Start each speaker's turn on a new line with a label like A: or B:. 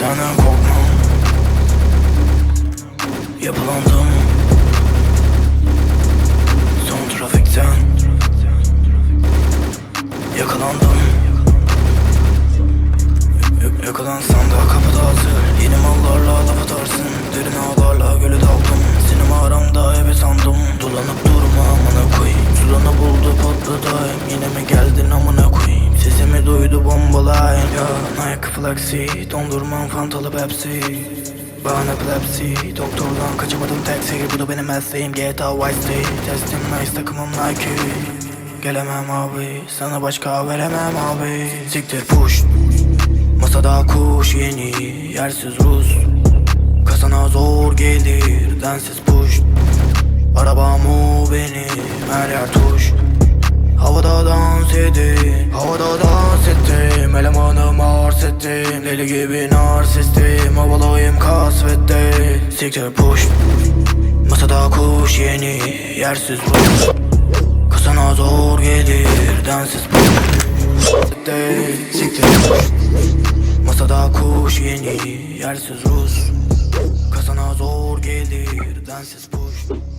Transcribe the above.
A: Senden korkmam Yapılandım Son trafikten Yakalandım. Y- Yakalansan da kapıda hazır. Yeni mallarla laf atarsın. Derin ağlarla göle daldım. Seni mağaramda eve sandım. Dolanıp durma amına koyayım. Sulanı buldu patladı. Yine mi geldin amına koyayım Sesimi duydu bombalayın Ya Nike Flexi Dondurmam fantalı Pepsi. Bana epilepsi Doktordan kaçamadım taksi. Bu da benim mesleğim GTA Vice City. Testim nice takımım Nike. Gelemem abi Sana başka veremem abi. Siktir push. Masada kuş yeni Yersiz Rus. Kasana zor gelir Densiz push. Arabam o benim Her yer tuş. Havada dans edin Havada dans ettim Elemanım arz ettim Deli gibi narsistim Havalıyım kasvette. Siktir push. Masada kuş yeni Yersiz ruh Kasana zor gelir Densiz push Siktir push. Masada kuş yeni Yersiz Rus. Kasana zor gelir Densiz push